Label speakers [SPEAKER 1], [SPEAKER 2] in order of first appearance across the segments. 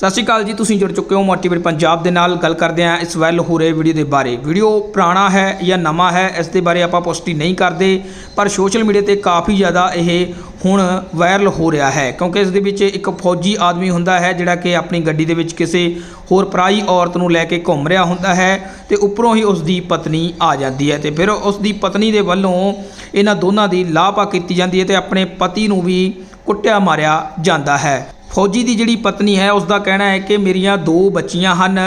[SPEAKER 1] ਸਤਿ ਸ਼੍ਰੀ ਅਕਾਲ ਜੀ, ਤੁਸੀਂ ਜੁੜ ਚੁੱਕੇ ਹੋ ਮੋਟੀਵੇਟ ਪੰਜਾਬ ਦੇ ਨਾਲ। ਗੱਲ ਕਰਦੇ ਹਾਂ ਇਸ ਵੈਲ ਹੋ ਰਹੇ ਵੀਡੀਓ ਦੇ ਬਾਰੇ। ਵੀਡੀਓ ਪੁਰਾਣਾ ਹੈ ਜਾਂ ਨਵਾਂ ਹੈ, ਇਸ ਦੇ ਬਾਰੇ ਆਪਾਂ ਪੁਸ਼ਟੀ ਨਹੀਂ ਕਰਦੇ, ਪਰ ਸੋਸ਼ਲ ਮੀਡੀਆ ਤੇ ਕਾਫੀ ਜ਼ਿਆਦਾ ਇਹ ਹੁਣ ਵਾਇਰਲ ਹੋ ਰਿਹਾ ਹੈ। ਕਿਉਂਕਿ ਇਸ ਦੇ ਵਿੱਚ ਇੱਕ ਫੌਜੀ ਆਦਮੀ ਹੁੰਦਾ ਹੈ, ਜਿਹੜਾ ਕਿ ਆਪਣੀ ਗੱਡੀ ਦੇ ਵਿੱਚ ਕਿਸੇ ਹੋਰ ਪਰਾਈ ਔਰਤ ਨੂੰ ਲੈ ਕੇ ਘੁੰਮ ਰਿਹਾ ਹੁੰਦਾ ਹੈ ਤੇ ਉੱਪਰੋਂ ਹੀ ਉਸ ਦੀ ਪਤਨੀ ਆ ਜਾਂਦੀ ਹੈ ਤੇ ਫਿਰ ਉਸ ਦੀ ਪਤਨੀ ਦੇ ਵੱਲੋਂ ਇਹਨਾਂ ਦੋਨਾਂ ਦੀ ਲਾਪਾ ਕੀਤੀ ਜਾਂਦੀ ਹੈ ਤੇ ਆਪਣੇ ਪਤੀ ਨੂੰ ਵੀ ਕੁੱਟਿਆ ਮਾਰਿਆ ਜਾਂਦਾ ਹੈ। ਫੌਜੀ ਦੀ ਜਿਹੜੀ ਪਤਨੀ ਹੈ ਉਸ ਦਾ ਕਹਿਣਾ ਹੈ ਕਿ ਮੇਰੀਆਂ ਦੋ ਬੱਚੀਆਂ ਹਨ।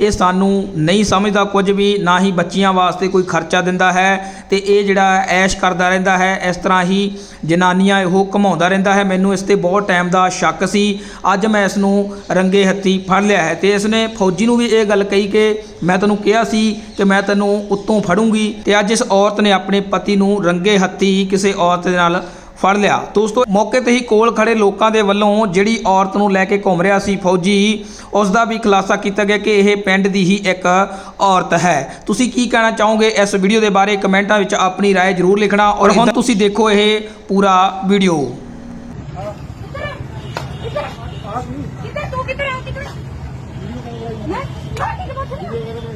[SPEAKER 1] ਇਹ ਸਾਨੂੰ ਨਹੀਂ ਸਮਝਦਾ ਕੁਝ ਵੀ, ਨਾ ਹੀ ਬੱਚੀਆਂ ਵਾਸਤੇ ਕੋਈ ਖਰਚਾ ਦਿੰਦਾ ਹੈ ਤੇ ਇਹ ਜਿਹੜਾ ਐਸ਼ ਕਰਦਾ ਰਹਿੰਦਾ ਹੈ, ਇਸ ਤਰ੍ਹਾਂ ਹੀ ਜਨਾਨੀਆਂ ਇਹੋ ਘਮਾਉਂਦਾ ਰਹਿੰਦਾ ਹੈ। ਮੈਨੂੰ ਇਸ ਤੇ ਬਹੁਤ ਟਾਈਮ ਦਾ ਸ਼ੱਕ ਸੀ। ਅੱਜ ਮੈਂ ਇਸ ਨੂੰ ਰੰਗੇ ਹੱਥੀ ਫੜ ਲਿਆ ਹੈ ਤੇ ਇਸ ਨੇ ਫੌਜੀ ਨੂੰ ਵੀ ਇਹ ਗੱਲ ਕਹੀ ਕਿ ਮੈਂ ਤੈਨੂੰ ਕਿਹਾ ਸੀ ਕਿ ਮੈਂ ਤੈਨੂੰ ਉੱਤੋਂ ਫੜੂੰਗੀ ਤੇ ਅੱਜ ਇਸ ਔਰਤ ਨੇ ਆਪਣੇ ਪਤੀ ਨੂੰ ਰੰਗੇ ਹੱਥੀ ਕਿਸੇ ਔਰਤ ਦੇ ਨਾਲ ਫੜ ਲਿਆ ਦੋਸਤੋ ਮੌਕੇ ਤੇ ਹੀ ਕੋਲ ਖੜੇ ਲੋਕਾਂ ਦੇ ਵੱਲੋਂ ਜਿਹੜੀ ਔਰਤ ਨੂੰ ਲੈ ਕੇ ਘੁੰਮ ਰਿਹਾ ਸੀ ਫੌਜੀ ਉਸ ਦਾ ਵੀ ਖੁਲਾਸਾ ਕੀਤਾ ਗਿਆ ਕਿ ਇਹ ਪਿੰਡ ਦੀ ਹੀ ਇੱਕ ਔਰਤ ਹੈ ਤੁਸੀਂ ਕੀ ਕਹਿਣਾ ਚਾਹੋਗੇ ਇਸ ਵੀਡੀਓ ਦੇ ਬਾਰੇ ਕਮੈਂਟਾਂ ਵਿੱਚ ਆਪਣੀ رائے ਜ਼ਰੂਰ ਲਿਖਣਾ ਔਰ ਹੁਣ ਤੁਸੀਂ ਦੇਖੋ ਇਹ ਪੂਰਾ ਵੀਡੀਓ
[SPEAKER 2] ਕਿੱਧਰ ਕਿੱਧਰ ਤੂੰ ਕਿੱਧਰ ਆ ਕਿੱਧਰ ਮੈਂ ਮੈਂ ਕਿੱਧਰ ਬੈਠੀ ਹਾਂ?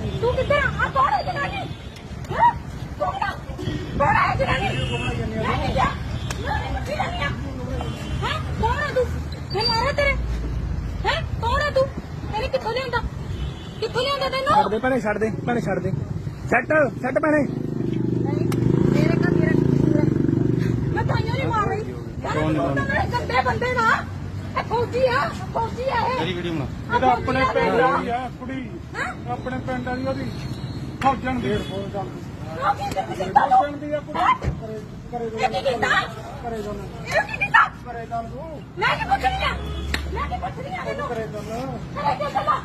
[SPEAKER 2] ਕਿੱਥੋਂ ਲਿਆਂਦਾ
[SPEAKER 3] ਛੱਡ
[SPEAKER 2] ਤੈਨੂੰ
[SPEAKER 3] ਦੇ ਭੈਣੇ ਛੱਡ ਦੇ ਭੈਣੇ ਛੱਡ ਦੇ। ਛੱਟ ਛੱਟ ਭੈਣੇ।
[SPEAKER 2] ਮੇਰੇ ਕਾ ਤੇਰਾ ਕਸੂਰ ਹੈ ਮੈਂ ਤਾਈਓ ਨਹੀਂ ਮਾਰ ਰਹੀ। ਕੌਣ ਨਹੀਂ ਗੰਦੇ ਬੰਦੇ ਨਾ। ਇਹ ਫੌਜੀ ਆ ਫੌਜੀ ਆ ਇਹ।
[SPEAKER 4] ਵੀਡੀਓ ਬਣਾ।
[SPEAKER 3] ਇਹਦਾ ਆਪਣੇ ਪਿੰਡ ਵਾਲੀ ਆ ਕੁੜੀ।
[SPEAKER 2] ਹਾਂ?
[SPEAKER 3] ਆਪਣੇ ਪਿੰਡ ਵਾਲੀ ਉਹਦੀ। ਫੌਜਣ ਦੀ। ਫੌਜਣ
[SPEAKER 2] ਲੋਕੀ ਤੇ? ਲੋ
[SPEAKER 3] ਦੀ ਆ ਕੁੜੀ। ਕਰੇ ਕਰੇ
[SPEAKER 2] ਇਹ ਕੀ ਕੀਤਾ?
[SPEAKER 3] ਕਰੇ ਦੋਨ
[SPEAKER 2] ਇਹ ਕੀ ਕੀਤਾ?
[SPEAKER 3] ਕਰੇ ਦੋਨ ਤੂੰ।
[SPEAKER 2] ਮੈਂ ਕੀ ਪੁੱਛ ਰਹੀ ਆ? ਮੈਂ ਕੀ ਪੁੱਛ ਰਹੀ ਆ ਇਹਨੂੰ?
[SPEAKER 3] ਕਰੇ ਦੋਨ
[SPEAKER 2] ਕਰੇ ਕੀ ਗੱਲ